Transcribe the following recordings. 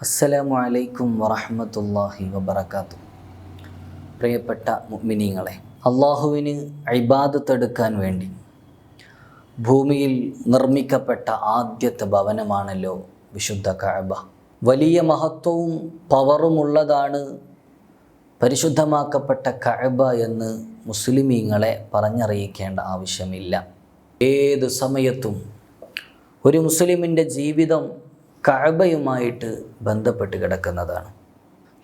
അസ്സലാമു അലൈക്കും വറഹ്മത്തുള്ളാഹി വബറകാതുഹു. പ്രിയപ്പെട്ട മുഅ്മിനീങ്ങളെ അള്ളാഹുവിന് ഇബാദത്തെടുക്കാൻ വേണ്ടി ഭൂമിയിൽ നിർമ്മിക്കപ്പെട്ട ആദ്യത്തെ ഭവനമാണല്ലോ വിശുദ്ധ കഅബ. വലിയ മഹത്വവും പവറുമുള്ളതാണ് പരിശുദ്ധമാക്കപ്പെട്ട കഅബ എന്ന് മുസ്ലിമീങ്ങളെ പറഞ്ഞറിയിക്കേണ്ട ആവശ്യമില്ല. ഏത് സമയത്തും ഒരു മുസ്ലിമിന്റെ ജീവിതം കഅബയുമായിട്ട് ബന്ധപ്പെട്ട് കിടക്കുന്നതാണ്.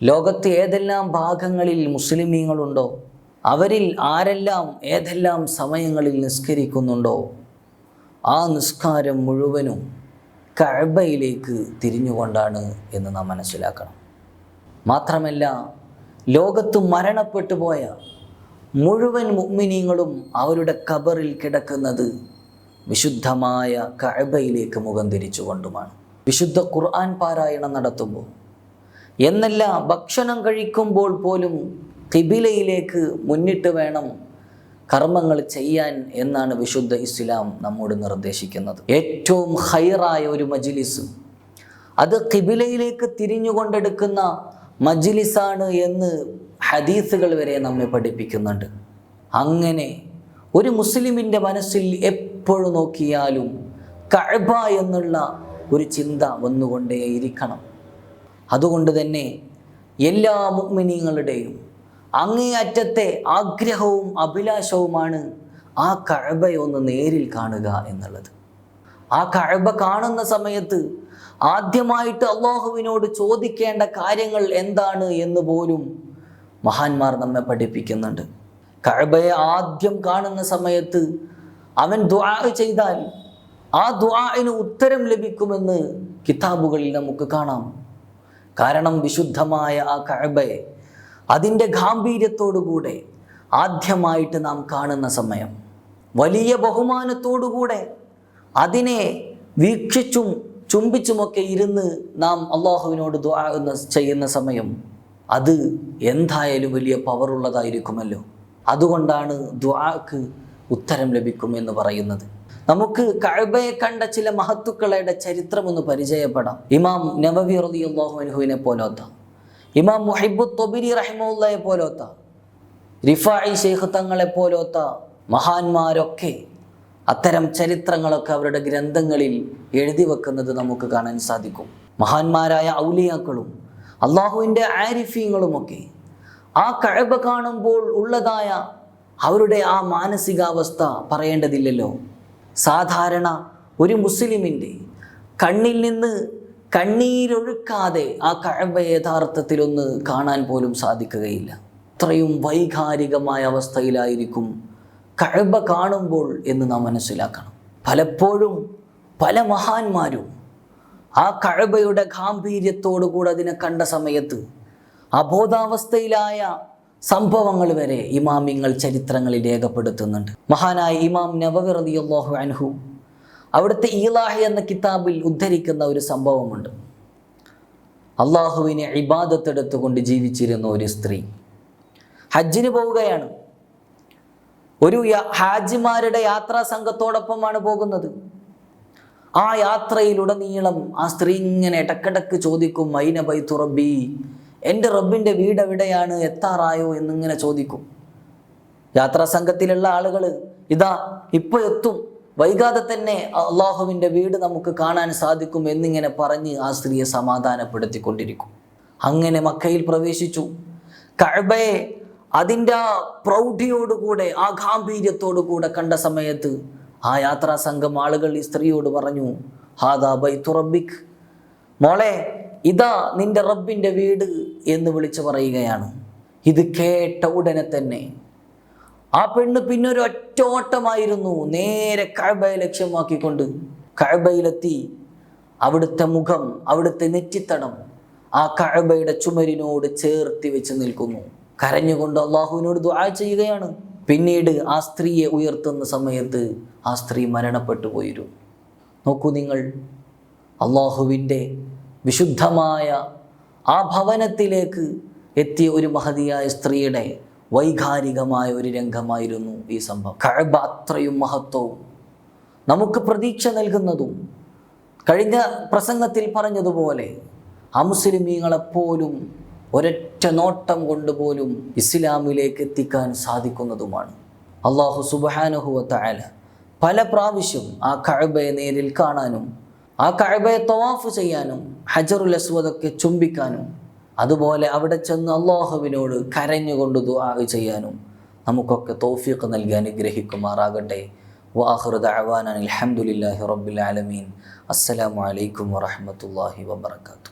ലോകത്ത് ഏതെല്ലാം ഭാഗങ്ങളിൽ മുസ്ലിമീങ്ങളുണ്ടോ അവരിൽ ആരെല്ലാം ഏതെല്ലാം സമയങ്ങളിൽ നിസ്കരിക്കുന്നുണ്ടോ ആ നിസ്കാരം മുഴുവനും കഴബയിലേക്ക് തിരിഞ്ഞുകൊണ്ടാണ് എന്ന് നാം മനസ്സിലാക്കണം. മാത്രമല്ല ലോകത്ത് മരണപ്പെട്ടു പോയ മുഴുവൻ മുഅ്മിനീങ്ങളും അവരുടെ കബറിൽ കിടക്കുന്നത് വിശുദ്ധമായ കഴബയിലേക്ക് മുഖം തിരിച്ചുകൊണ്ടുമാണ്. വിശുദ്ധ ഖുർആൻ പാരായണം നടത്തുമ്പോൾ. എന്നല്ല ഭക്ഷണം കഴിക്കുമ്പോൾ പോലും കിബിലയിലേക്ക് മുന്നിട്ട് വേണം കർമ്മങ്ങൾ ചെയ്യാൻ എന്നാണ് വിശുദ്ധ ഇസ്ലാം നമ്മോട് നിർദ്ദേശിക്കുന്നത്. ഏറ്റവും ഹൈറായ ഒരു മജിലിസ്. അത് കിബിലയിലേക്ക് തിരിഞ്ഞുകൊണ്ടെടുക്കുന്ന മജിലിസാണ് എന്ന് ഹദീസുകൾ വരെ നമ്മെ പഠിപ്പിക്കുന്നുണ്ട്. അങ്ങനെ ഒരു മുസ്ലിമിന്റെ മനസ്സിൽ എപ്പോഴും നോക്കിയാലും കഴബ എന്നുള്ള ഒരു ചിന്ത വന്നുകൊണ്ടേയിരിക്കണം അതുകൊണ്ട് തന്നെ എല്ലാ മുഗ്മിനീങ്ങളുടെയും അങ്ങേയറ്റത്തെ ആഗ്രഹവും അഭിലാഷവുമാണ് ആ കഴബയൊന്ന് നേരിൽ കാണുക എന്നുള്ളത്. ആ കഴബ കാണുന്ന സമയത്ത് ആദ്യമായിട്ട് അള്ളാഹുവിനോട് ചോദിക്കേണ്ട കാര്യങ്ങൾ എന്താണ് എന്ന് പോലും മഹാന്മാർ നമ്മെ പഠിപ്പിക്കുന്നുണ്ട്. കഴബയെ ആദ്യം കാണുന്ന സമയത്ത് അവൻ ദുആ ചെയ്താൽ ആ ദ്വാന് ഉത്തരം ലഭിക്കുമെന്ന് കിതാബുകളിൽ നമുക്ക് കാണാം. കാരണം വിശുദ്ധമായ ആ കഅബയെ അതിന്റെ ഗാംഭീര്യത്തോടുകൂടെ ആദ്യമായിട്ട് നാം കാണുന്ന സമയം. വലിയ ബഹുമാനത്തോടുകൂടെ അതിനെ വീക്ഷിച്ചും ചുംബിച്ചുമൊക്കെ ഇരുന്ന് നാം അള്ളാഹുവിനോട് ദുആ ചെയ്യുന്ന സമയം അത് എന്തായാലും വലിയ പവറുള്ളതായിരിക്കുമല്ലോ. അതുകൊണ്ടാണ് ദുആക്ക് ഉത്തരം ലഭിക്കും എന്ന് പറയുന്നത്. നമുക്ക് കഴബയെ കണ്ട ചില മഹത്തുക്കളുടെ ചരിത്രം ഒന്ന് പരിചയപ്പെടാം. ഇമാം നബവി റളിയല്ലാഹു അൻഹുവിനെ പോലോത്ത ഇമാം മുഹിബു തൊബിരി റഹിമുള്ളയെ പോലോത്ത റിഫായി ഷെയ്ഖ് തങ്ങളെ പോലോത്ത മഹാന്മാരൊക്കെ അത്തരം ചരിത്രങ്ങളൊക്കെ അവരുടെ ഗ്രന്ഥങ്ങളിൽ എഴുതി വെക്കുന്നത് നമുക്ക് കാണാൻ സാധിക്കും. മഹാന്മാരായ ഔലിയാക്കളും അള്ളാഹുവിന്റെ ആരിഫീങ്ങളുമൊക്കെ ആ കഴബ കാണുമ്പോൾ ഉള്ളതായ അവരുടെ ആ മാനസികാവസ്ഥ പറയേണ്ടതില്ലല്ലോ. സാധാരണ ഒരു മുസ്ലിമിന്റെ കണ്ണിൽ നിന്ന് കണ്ണീരൊഴുക്കാതെ ആ കഴമ്പ യഥാർത്ഥത്തിലൊന്ന് കാണാൻ പോലും സാധിക്കുകയില്ല. അത്രയും വൈകാരികമായ അവസ്ഥയിലായിരിക്കും കഴബ കാണുമ്പോൾ എന്ന് നാം മനസ്സിലാക്കണം. പലപ്പോഴും പല മഹാന്മാരും ആ കഴബയുടെ ഗാംഭീര്യത്തോടു കൂടെ അതിനെ കണ്ട സമയത്ത് അബോധാവസ്ഥയിലായ സംഭവങ്ങൾ വരെ ഇമാമിങ്ങൾ ചരിത്രങ്ങളിൽ രേഖപ്പെടുത്തുന്നുണ്ട്. മഹാനായ ഇമാം റളിയല്ലാഹു അൻഹു അവിടുത്തെ ഈലാഹി എന്ന കിതാബിൽ ഉദ്ധരിക്കുന്ന ഒരു സംഭവമുണ്ട്. അള്ളാഹുവിനെ ഇബാദത്തെടുത്തുകൊണ്ട് ജീവിച്ചിരുന്ന ഒരു സ്ത്രീ ഹജ്ജിന് പോവുകയാണ്. ഒരു ഹാജിമാരുടെ യാത്രാ സംഘത്തോടൊപ്പമാണ് പോകുന്നത്. ആ യാത്രയിലുടനീളം ആ സ്ത്രീ ഇങ്ങനെ ഇടക്കിടക്ക് ചോദിക്കും മൈന ബൈ റബ്ബി? എന്റെ റബ്ബിന്റെ വീട് എവിടെയാണ്? എത്താറായോ എന്നിങ്ങനെ ചോദിക്കും. യാത്രാ സംഘത്തിലുള്ള ആളുകൾ ഇതാ ഇപ്പോൾ എത്തും. വൈകാതെ തന്നെ അള്ളാഹുവിന്റെ വീട് നമുക്ക് കാണാൻ സാധിക്കും എന്നിങ്ങനെ പറഞ്ഞ് ആ സ്ത്രീയെ സമാധാനപ്പെടുത്തിക്കൊണ്ടിരിക്കും. അങ്ങനെ മക്കയിൽ പ്രവേശിച്ചു. കഴബയെ അതിന്റെ ആ പ്രൗഢിയോടുകൂടെ ആ ഗാംഭീര്യത്തോടുകൂടെ കണ്ട സമയത്ത് ആ യാത്രാ സംഘം ആളുകൾ ഈ സ്ത്രീയോട് പറഞ്ഞു ഹാദാ ബൈ തുറബിക് മോളെ ഇതാ നിന്റെ റബ്ബിന്റെ വീട് എന്ന് വിളിച്ചു പറയുകയാണ്. ഇത് കേട്ട ഉടനെ തന്നെ ആ പെണ്ണ് പിന്നെ ഒരു ഒറ്റ ഓട്ടമായിരുന്നു നേരെ കഴബയെ ലക്ഷ്യമാക്കിക്കൊണ്ട് കഴബയിലെത്തി അവിടുത്തെ മുഖം അവിടുത്തെ നെറ്റിത്തടം ആ കഴബയുടെ ചുമരിനോട് ചേർത്തി വെച്ച് നിൽക്കുന്നു. കരഞ്ഞുകൊണ്ട് അള്ളാഹുവിനോട് ദ്വാ ചെയ്യുകയാണ്. പിന്നീട് ആ സ്ത്രീയെ ഉയർത്തുന്ന സമയത്ത് ആ സ്ത്രീ മരണപ്പെട്ടു പോയിരുന്നു. നോക്കൂ നിങ്ങൾ അള്ളാഹുവിന്റെ വിശുദ്ധമായ ആ ഭവനത്തിലേക്ക് എത്തിയ ഒരു മഹതിയായ സ്ത്രീയുടെ വൈകാരികമായ ഒരു രംഗമായിരുന്നു ഈ സംഭവം. കഴബ അത്രയും മഹത്വവും നമുക്ക് പ്രതീക്ഷ നൽകുന്നതും കഴിഞ്ഞ പ്രസംഗത്തിൽ പറഞ്ഞതുപോലെ അമുസ്ലിമീങ്ങളെപ്പോലും ഒരൊറ്റ നോട്ടം കൊണ്ടുപോലും ഇസ്ലാമിലേക്ക് എത്തിക്കാൻ സാധിക്കുന്നതുമാണ്. അള്ളാഹു സുബാനുഹുവത്തായ പല പ്രാവശ്യം ആ കഴബയെ നേരിൽ കാണാനും ആ കഴിവയെ തവാഫ് ചെയ്യാനും ഹജറുൽ അസ്വദൊക്കെ ചുംബിക്കാനും അതുപോലെ അവിടെ ചെന്ന് അള്ളാഹുവിനോട് കരഞ്ഞുകൊണ്ട് ദുആ ചെയ്യാനും നമുക്കൊക്കെ തൗഫീഖ് നൽകി അനുഗ്രഹിക്കുമാറാകട്ടെ. വാഹൃദ അവാനാൻ അലഹമുല്ലാഹി റബ്ബിൽ ആലമീൻ. അസ്സലാമു അലൈക്കും വറഹമത്തല്ലാഹി വബർക്കാത്തു